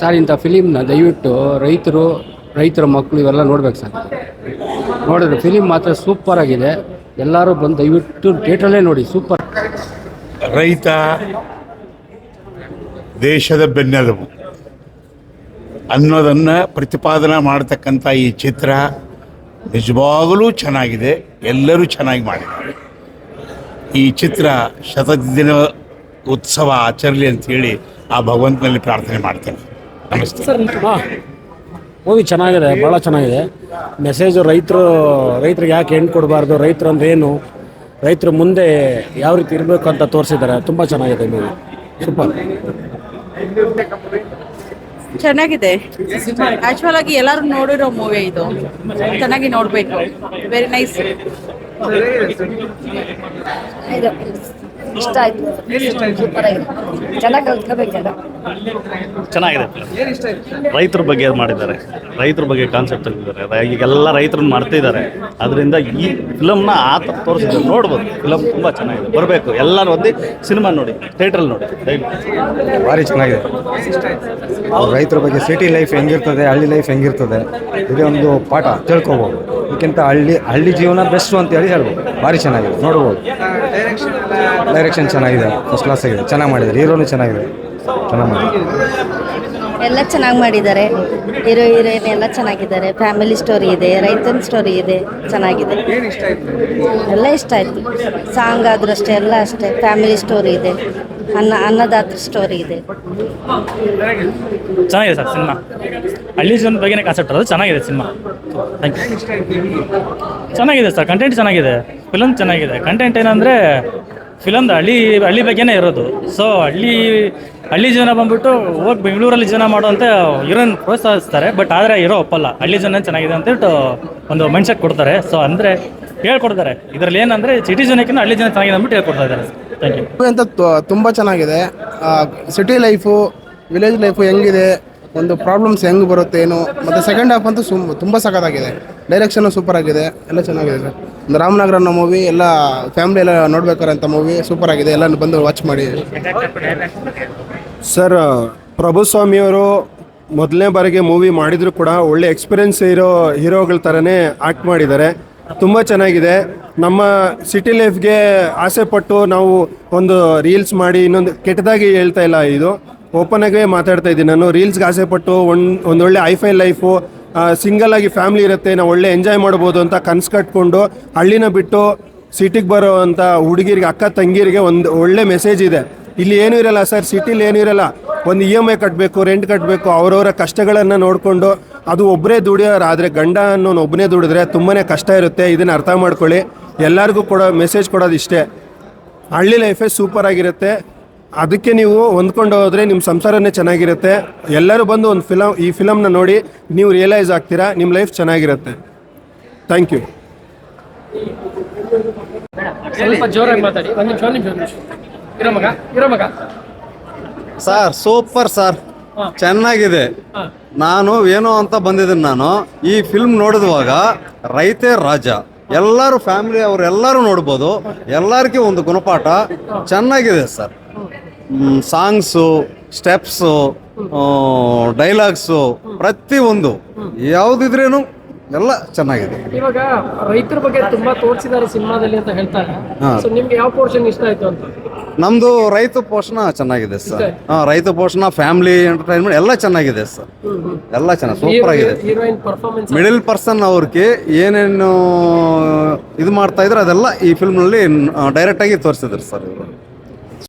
Sir ಇಂಥ ಫಿಲಿಮ್ನ ದಯವಿಟ್ಟು ರೈತರು, ರೈತರ ಮಕ್ಕಳು ಇವೆಲ್ಲ ನೋಡ್ಬೇಕು ಸರ್. ನೋಡಿದ್ರೆ ಫಿಲಿಮ್ ಮಾತ್ರ ಸೂಪರ್ ಆಗಿದೆ. ಎಲ್ಲರೂ ಬಂದು ದಯವಿಟ್ಟು ಥಿಯೇಟ್ರಲ್ಲೇ ನೋಡಿ ಸೂಪರ್ ರೈತ ದೇಶದ ಬೆನ್ನೆಲುಬು ಅನ್ನೋದನ್ನು ಪ್ರತಿಪಾದನೆ ಮಾಡತಕ್ಕಂಥ ಈ ಚಿತ್ರ ನಿಜವಾಗಲೂ ಚೆನ್ನಾಗಿದೆ. ಎಲ್ಲರೂ ಚೆನ್ನಾಗಿ ಮಾಡಿದ್ದಾರೆ. ಈ ಚಿತ್ರ ಶತದಿನ ಉತ್ಸವ ಆಚರಲಿ ಅಂತೇಳಿ ಆ ಭಗವಂತನಲ್ಲಿ ಪ್ರಾರ್ಥನೆ ಮಾಡ್ತೇನೆ. ನಮಸ್ತೆ. ಹಾಂ. ಮೂವಿ ಚೆನ್ನಾಗಿದೆ ಭಾಳ ಚೆನ್ನಾಗಿದೆ. ಮೆಸೇಜು ರೈತರು, ರೈತರಿಗೆ ಯಾಕೆ ಹೆಣ್ಣು ಕೊಡಬಾರ್ದು, ರೈತರು ಅಂದ್ರೆ ಏನು, ರೈತರು ಮುಂದೆ ಯಾವ ರೀತಿ ಇರಬೇಕು ಅಂತ ತೋರಿಸಿದ್ದಾರೆ. ತುಂಬ ಚೆನ್ನಾಗಿದೆ ಮೂವಿ. ಸೂಪರ್ ಚೆನ್ನಾಗಿದೆ. ಆಕ್ಚುಲ್ ಆಗಿ ಎಲ್ಲರೂ ನೋಡಿರೋ ಮೂವಿ ಇದು. ಚೆನ್ನಾಗಿ ನೋಡಬೇಕು. ವೆರಿ ನೈಸ್ ಇಷ್ಟ ಆಯ್ತು ಸೂಪರ್ ಆಗಿದೆ ಚೆನ್ನಾಗಿ ಚೆನ್ನಾಗಿದೆ ರೈತರ ಬಗ್ಗೆ ಮಾಡಿದ್ದಾರೆ ರೈತರ ಬಗ್ಗೆ ಕಾನ್ಸೆಪ್ಟ್ ತೆಗೆದಿದ್ದಾರೆ ಈಗೆಲ್ಲ ರೈತರನ್ನ ಮಾಡ್ತಿದ್ದಾರೆ ಅದರಿಂದ ಈ ಫಿಲಮ್ನ ಆ ಥರ ತೋರಿಸಿದ್ರು ನೋಡ್ಬೋದು. ಫಿಲಮ್ ತುಂಬ ಚೆನ್ನಾಗಿದೆ. ಬರಬೇಕು. ಎಲ್ಲರೂ ಒಂದು ಸಿನಿಮಾ ನೋಡಿ ಥಿಯೇಟ್ರಲ್ಲಿ ನೋಡಿ. ಭಾರಿ ಚೆನ್ನಾಗಿದೆ. ರೈತರ ಬಗ್ಗೆ ಸಿಟಿ ಲೈಫ್ ಹೆಂಗಿರ್ತದೆ, ಹಳ್ಳಿ ಲೈಫ್ ಹೆಂಗಿರ್ತದೆ, ಇದೇ ಒಂದು ಪಾಠ. ತಿಳ್ಕೊಬೋದು. ಇದಕ್ಕಿಂತ ಹಳ್ಳಿ ಹಳ್ಳಿ ಜೀವನ ಬೆಸ್ಟು ಅಂತೇಳಿ ಹೇಳ್ಬೋದು. ಭಾರಿ ಚೆನ್ನಾಗಿದೆ, ನೋಡ್ಬೋದು. ಡೈರೆಕ್ಷನ್ ಚೆನ್ನಾಗಿದೆ ಫಸ್ಟ್ ಕ್ಲಾಸ್ ಆಗಿದೆ. ಚೆನ್ನಾಗಿ ಮಾಡಿದ್ದಾರೆ, ಹೀರೋನು ಚೆನ್ನಾಗಿದೆ. ಚೆನ್ನಾಗಿ ಮಾಡಿದ್ದಾರೆ. ಎಲ್ಲ ಚೆನ್ನಾಗಿ ಮಾಡಿದ್ದಾರೆ. ಹೀರೋ, ಹೀರೋಯಿನ್ ಎಲ್ಲ ಚೆನ್ನಾಗಿದ್ದಾರೆ. ಫ್ಯಾಮಿಲಿ ಸ್ಟೋರಿ ಇದೆ, ರೈತನ ಸ್ಟೋರಿ ಇದೆ, ಚೆನ್ನಾಗಿದೆ. ಎಲ್ಲ ಇಷ್ಟ ಆಯ್ತು. ಸಾಂಗ್ ಆದ್ರೂ ಅಷ್ಟೇ, ಎಲ್ಲ ಅಷ್ಟೇ. ಫ್ಯಾಮಿಲಿ ಸ್ಟೋರಿ ಇದೆ. ಅನ್ನ, ಅನ್ನದಾತ್ರ ಸ್ಟೋರಿ ಇದೆ. ಚೆನ್ನಾಗಿದೆ ಸರ್ ಸಿನಿಮಾ. ಹಳ್ಳಿ ಜನ ಬಗ್ಗೆನೇ ಕಾನ್ಸೆಪ್ಟ್ ಅದು ಚೆನ್ನಾಗಿದೆ ಸಿನಿಮಾ. ಥ್ಯಾಂಕ್ ಯು ಚೆನ್ನಾಗಿದೆ ಸರ್ ಕಂಟೆಂಟ್ ಚೆನ್ನಾಗಿದೆ ಫಿಲಮ್ ಚೆನ್ನಾಗಿದೆ. ಕಂಟೆಂಟ್ ಏನಂದರೆ ಫಿಲಮ್ದು ಹಳ್ಳಿ ಹಳ್ಳಿ ಬಗ್ಗೆನೇ ಇರೋದು. ಸೊ ಹಳ್ಳಿ ಹಳ್ಳಿ ಜನ ಬಂದ್ಬಿಟ್ಟು ಹೋಗಿ ಬೆಂಗಳೂರಲ್ಲಿ ಜನ ಮಾಡುವಂತೆ ಹೀರೋನ್ ಪ್ರೋತ್ಸಾಹಿಸ್ತಾರೆ ಬಟ್ ಆದರೆ ಇರೋ ಒಪ್ಪಲ್ಲ. ಹಳ್ಳಿ ಜನ ಚೆನ್ನಾಗಿದೆ ಅಂತೇಳ್ಬಿಟ್ಟು ಒಂದು ಮೈಂಡ್ಸೆಟ್ ಕೊಡ್ತಾರೆ. ಸೊ ಅಂದರೆ ಹೇಳ್ಕೊಡ್ತಾರೆ. ಇದರಲ್ಲಿ ಏನಂದರೆ ಸಿಟಿ ಜನಕ್ಕಿಂತ ಹಳ್ಳಿ ಜನ ಚೆನ್ನಾಗಿದೆ ಅಂದ್ಬಿಟ್ಟು ಹೇಳ್ಕೊಡ್ತಾ ಇದ್ದಾರೆ. ಥ್ಯಾಂಕ್ ಯು ಮೂವಿ ಅಂತ ತು- ತುಂಬ ಚೆನ್ನಾಗಿದೆ. ಸಿಟಿ ಲೈಫು ವಿಲೇಜ್ ಲೈಫು ಹೆಂಗಿದೆ ಒಂದು ಪ್ರಾಬ್ಲಮ್ಸ್ ಹೆಂಗೆ ಬರುತ್ತೆ ಏನು ಮತ್ತು ಸೆಕೆಂಡ್ ಹಾಫ್ ಅಂತೂ ಸುಮ್ ತುಂಬ ಸಖತ್ತಾಗಿದೆ. ಡೈರೆಕ್ಷನು ಸೂಪರ್ ಆಗಿದೆ ಎಲ್ಲ ಚೆನ್ನಾಗಿದೆ ಸರ್. ಒಂದು ರಾಮನಗರ ಅನ್ನೋ ಮೂವಿ ಎಲ್ಲ ಫ್ಯಾಮಿಲಿ ಎಲ್ಲ ನೋಡ್ಬೇಕಾರಂಥ ಮೂವಿ ಸೂಪರ್ ಆಗಿದೆ. ಎಲ್ಲ ಬಂದು ವಾಚ್ ಮಾಡಿ. ಸರ್ ಪ್ರಭು ಸ್ವಾಮಿಯವರು ಮೊದಲನೇ ಬಾರಿಗೆ ಮೂವಿ ಮಾಡಿದ್ರು ಕೂಡ ಒಳ್ಳೆ ಎಕ್ಸ್ಪೀರಿಯನ್ಸ್ ಇರೋ ಹೀರೋಗಳ ಥರನೇ ಆ್ಯಕ್ಟ್ ಮಾಡಿದ್ದಾರೆ. ತುಂಬ ಚೆನ್ನಾಗಿದೆ. ನಮ್ಮ ಸಿಟಿ ಲೈಫ್ಗೆ ಆಸೆ ಪಟ್ಟು ನಾವು ಒಂದು ರೀಲ್ಸ್ ಮಾಡಿ ಇನ್ನೊಂದು ಕೆಟ್ಟದಾಗಿ ಹೇಳ್ತಾ ಇಲ್ಲ ಇದು. ಓಪನ್ ಆಗೇ ಮಾತಾಡ್ತಾ ಇದ್ದೀನಿ ನಾನು. ರೀಲ್ಸ್ಗೆ ಆಸೆ ಪಟ್ಟು ಒಂದು ಒಂದೊಳ್ಳೆ ಐಫೈ ಲೈಫು ಸಿಂಗಲ್ ಆಗಿ ಫ್ಯಾಮಿಲಿ ಇರುತ್ತೆ, ನಾವು ಒಳ್ಳೆ ಎಂಜಾಯ್ ಮಾಡ್ಬೋದು ಅಂತ ಕನ್ಸು ಕಟ್ಕೊಂಡು ಹಳ್ಳಿನ ಬಿಟ್ಟು ಸಿಟಿಗೆ ಬರೋ ಅಂಥ ಹುಡುಗಿರಿಗೆ, ಅಕ್ಕ ತಂಗಿರಿಗೆ ಒಂದು ಒಳ್ಳೆ ಮೆಸೇಜ್ ಇದೆ. ಇಲ್ಲಿ ಏನೂ ಇರಲ್ಲ ಸರ್, ಸಿಟಿಲಿ ಏನೂ ಇರಲ್ಲ. ಒಂದು ಇ ಎಂ ಐ ಕಟ್ಟಬೇಕು ರೆಂಟ್ ಕಟ್ಟಬೇಕು ಅವರವರ ಕಷ್ಟಗಳನ್ನು ನೋಡಿಕೊಂಡು ಅದು ಒಬ್ಬರೇ ದುಡಿಯೋರಾದರೆ ಗಂಡ ಅನ್ನೋನು ಒಬ್ಬನೇ ದುಡಿದ್ರೆ ತುಂಬಾ ಕಷ್ಟ ಇರುತ್ತೆ. ಇದನ್ನು ಅರ್ಥ ಮಾಡ್ಕೊಳ್ಳಿ. ಎಲ್ಲರಿಗೂ ಕೊಡೋ ಮೆಸೇಜ್ ಕೊಡೋದು ಇಷ್ಟೇ. ಹಳ್ಳಿ ಲೈಫೇ ಸೂಪರ್ ಆಗಿರುತ್ತೆ. ಅದಕ್ಕೆ ನೀವು ಹೊಂದ್ಕೊಂಡು ಹೋದರೆ ನಿಮ್ಮ ಸಂಸಾರನೇ ಚೆನ್ನಾಗಿರುತ್ತೆ. ಎಲ್ಲರೂ ಬಂದು ಒಂದು ಫಿಲಮ್ ಈ ಫಿಲಮ್ನ ನೋಡಿ ನೀವು ರಿಯಲೈಸ್ ಆಗ್ತೀರಾ ನಿಮ್ಮ ಲೈಫ್ ಚೆನ್ನಾಗಿರುತ್ತೆ. ಥ್ಯಾಂಕ್ ಯು ಸ್ವಲ್ಪ ಜೋರಾಗಿ ಮಾತಾಡಿ. ಒಂದು ನಿಮಿಷ. ಇರೋ ಮಗ ಇರೋ ಮಗ. ಸರ್ ಸೂಪರ್ ಸರ್ ಚೆನ್ನಾಗಿದೆ. ನಾನು ಏನೋ ಅಂತ ಬಂದಿದ್ದೀನಿ ನಾನು. ಈ ಫಿಲ್ಮ್ ನೋಡಿದ್ವಾಗ ರೈತೇ ರಾಜ. ಎಲ್ಲರೂ ಫ್ಯಾಮಿಲಿ ಅವರೆಲ್ಲರೂ ನೋಡ್ಬೋದು. ಎಲ್ಲರಿಗೂ ಒಂದು ಗುಣಪಾಠ. ಚೆನ್ನಾಗಿದೆ ಸರ್ ಸಾಂಗ್ಸು ಸ್ಟೆಪ್ಸು ಡೈಲಾಗ್ಸು ಪ್ರತಿಯೊಂದು ಯಾವುದಿದ್ರೇನು ಎಲ್ಲ ಚೆನ್ನಾಗಿದೆ. ಇವಾಗ ರೈತರ ಬಗ್ಗೆ ತುಂಬಾ ತೋರಿಸಿದ್ದಾರೆ ಸಿನಿಮಾದಲ್ಲಿ ಅಂತ ಹೇಳ್ತಾರೆ. ನಿಮ್ಗೆ ಯಾವ ಪೋರ್ಷನ್ ಇಷ್ಟ ಆಯ್ತು ಅಂತ? ನಮ್ದು ರೈತ ಪೋಷಣ ಚೆನ್ನಾಗಿದೆ ಸರ್. ಹಾಂ ರೈತ ಪೋಷಣ ಫ್ಯಾಮಿಲಿ ಎಂಟರ್ಟೈನ್ಮೆಂಟ್ ಎಲ್ಲ ಚೆನ್ನಾಗಿದೆ ಸರ್. ಎಲ್ಲ ಚೆನ್ನಾಗಿ ಸೂಪರ್ ಆಗಿದೆ. ಹೀರೋಯಿನ್ ಪರ್ಫಾರ್ಮೆನ್ಸ್ ಮಿಡಲ್ ಪರ್ಸನ್ ಅವ್ರಿಗೆ ಏನೇನು ಇದು ಮಾಡ್ತಾ ಇದ್ರೆ ಅದೆಲ್ಲ ಈ ಫಿಲ್ಮ್ನಲ್ಲಿ ಡೈರೆಕ್ಟಾಗಿ ತೋರಿಸಿದ್ರು ಸರ್ ಇವರು.